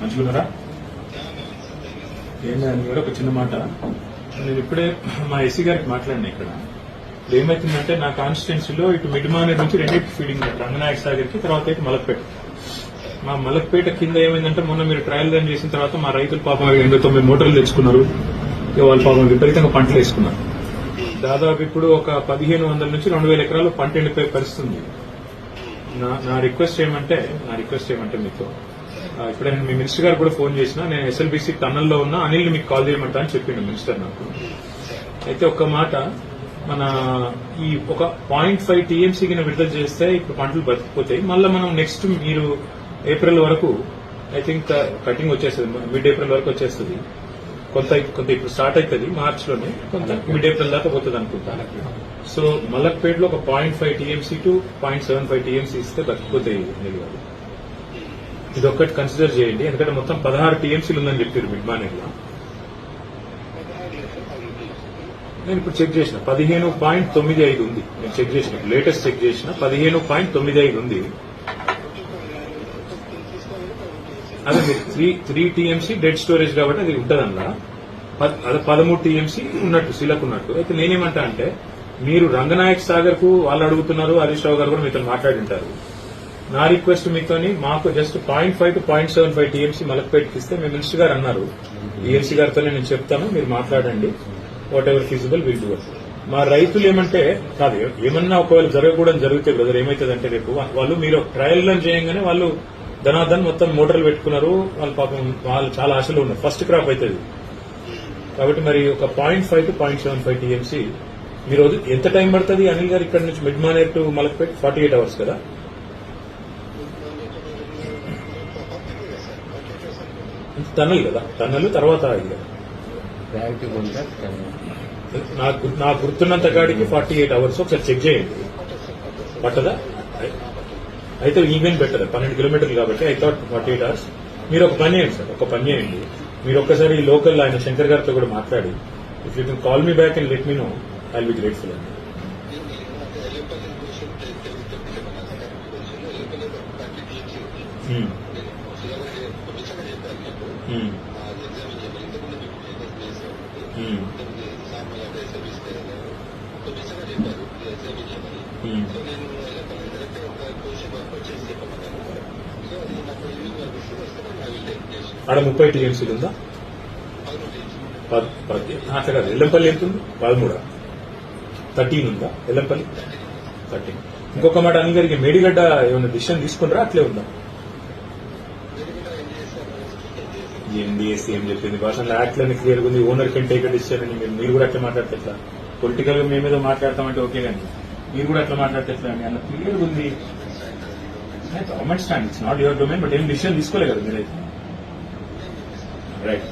మంచిగున్నారా? ఏంటని కూడా ఒక చిన్న మాట. నేను ఇప్పుడే మా ఎస్సీ గారికి మాట్లాడినా ఇక్కడ. ఏమైతుందంటే నా కాన్స్టిట్యున్సీలో ఇటు మిడ్మానేర్ నుంచి రెండింటి ఫీడింగ్ రంగనాయక సాగర్కి తర్వాత అయితే మలక్పేట. మా మలక్పేట కింద ఏమైందంటే మొన్న మీరు ట్రయల్ రన్ చేసిన తర్వాత మా రైతులు పాపం ఎనభై తొమ్మిది మోటార్లు తెచ్చుకున్నారు. ఇక వాళ్ళు పాపం విపరీతంగా పంటలు వేసుకున్నారు. దాదాపు ఇప్పుడు ఒక పదిహేను వందల నుంచి రెండు వేల ఎకరాలు పంట ఎండిపోయే పరిస్థితి ఉంది. నా నా రిక్వెస్ట్ ఏమంటే నా రిక్వెస్ట్ ఏమంటే మీతో ఇప్పుడు నేను మీ మినిస్టర్ గారు కూడా ఫోన్ చేసిన నేను ఎస్ఎల్బీసీ టన్నల్లో ఉన్న అనిల్ మీకు కాల్ చేయమంటా అని చెప్పిండు మినిస్టర్ నాకు. అయితే ఒక్క మాట మన ఈ ఒక పాయింట్ ఫైవ్ టీఎంసీ కింద విడుదల చేస్తే ఇప్పుడు పంటలు బతికిపోతాయి. మళ్ళీ మనం నెక్స్ట్ మీరు ఏప్రిల్ వరకు ఐ థింక్ కటింగ్ వచ్చేస్తుంది మిడ్ ఏప్రిల్ వరకు వచ్చేస్తుంది. కొంత కొంత ఇప్పుడు స్టార్ట్ అవుతుంది మార్చ్లోనే కొంత మిడ్ ఏప్రిల్ దాకా పోతుంది అనుకుంటాను సో మల్లక్పేటలో ఒక point five TMC two point seven five TMC ఇస్తే బతికిపోతాయి ఇది ఒక్కటి కన్సిడర్ చేయండి. ఎందుకంటే మొత్తం పదహారు టీఎంసీలు ఉందని చెప్పారు మిడ్ మార్నింగ్ నేను ఇప్పుడు చెక్ చేసిన. పదిహేను పాయింట్ తొమ్మిది ఐదు ఉంది. నేను చెక్ చేసిన. లేటెస్ట్ చెక్ చేసిన పదిహేను పాయింట్ తొమ్మిది ఐదు ఉంది. అదే మీరు three three TMC dead storage కాబట్టి అది ఉంటదన్నా. అదే పదమూడు టీఎంసీ ఉన్నట్టు శిలకు ఉన్నట్టు. అయితే నేనేమంటా అంటే మీరు రంగనాయక్ సాగర్కు వాళ్ళు అడుగుతున్నారు హరీష్ రావు గారు కూడా మీతో మాట్లాడింటారు నా రిక్వెస్ట్ మీతోని మాకు just point five two point seven five TMC మలక్పేటకి ఇస్తే మీ మినిస్టర్ గారు అన్నారు. ఈఎల్సీ గారితోనే నేను చెప్తాను మీరు మాట్లాడండి. Whatever feasible will do మా రైతులు ఏమంటే కాదు ఏమన్నా ఒకవేళ జరగకూడదు జరిగితే బ్రదర్ ఏమైతుందంటే రేపు వాళ్ళు మీరు ట్రయల్ రన్ చేయగానే వాళ్ళు ధనాధన్ మొత్తం మోటార్లు పెట్టుకున్నారు. వాళ్ళ పాపం వాళ్ళు చాలా ఆశలు ఉన్నారు. ఫస్ట్ క్రాప్ అవుతుంది కాబట్టి మరి ఒక point five two point seven five TMC ఈరోజు ఎంత టైం పడుతుంది? అనిల్ గారు ఇక్కడ నుంచి mid Maner to Malakpet forty eight hours కదా? టన్నల్ కదా టన్నల్ తర్వాత ఇది. కదా. నాకు నాకు గుర్తున్నంత కాడికి ఫార్టీ ఎయిట్ అవర్స్ ఒకసారి చెక్ చేయండి. పట్టదా? అయితే ఈవెన్ బెటర్ పన్నెండు కిలోమీటర్లు కాబట్టి I thought forty eight hours మీరు ఒక పని చేయండి సార్ ఒక పని చేయండి. మీరు ఒక్కసారి లోకల్ ఆయన శంకర్ గారితో కూడా మాట్లాడి if you can call me back and let me know I be grateful అండి. Hmm. Hmm. Hmm. hmm. ఆడ ముప్పై టీఎంసీలు ఉందా? పద్- అట్లా కాదు ఎల్లంపల్లి ఎంత ఉంది? పదమూడా. థర్టీన్ ఉందా? ఎల్లంపల్లి? థర్టీన్. ఇంకొక మాట అని గారికి మేడిగడ్డ ఏమైనా డిసిషన్ తీసుకున్నారా? అట్లే ఉందా? ఎన్డీఎస్సీ ఏం చెప్పింది. పర్సనల్ యాక్ట్లోని క్లియర్ ఉంది ఓనర్ కెన్ టేక్ డిసిషన్ అని మీరు మీరు కూడా అట్లా మాట్లాడితే ఎట్లా పొలిటికల్గా మేమేదో మాట్లాడతామంటే ఓకే కానీ మీరు కూడా అట్లా మాట్లాడితే ఎట్లా అని అన్న క్లియర్ ఉంది government stand it's not your domain but ఏం డిసిషన్ తీసుకోలేదు కదా మీరైతే. రైట్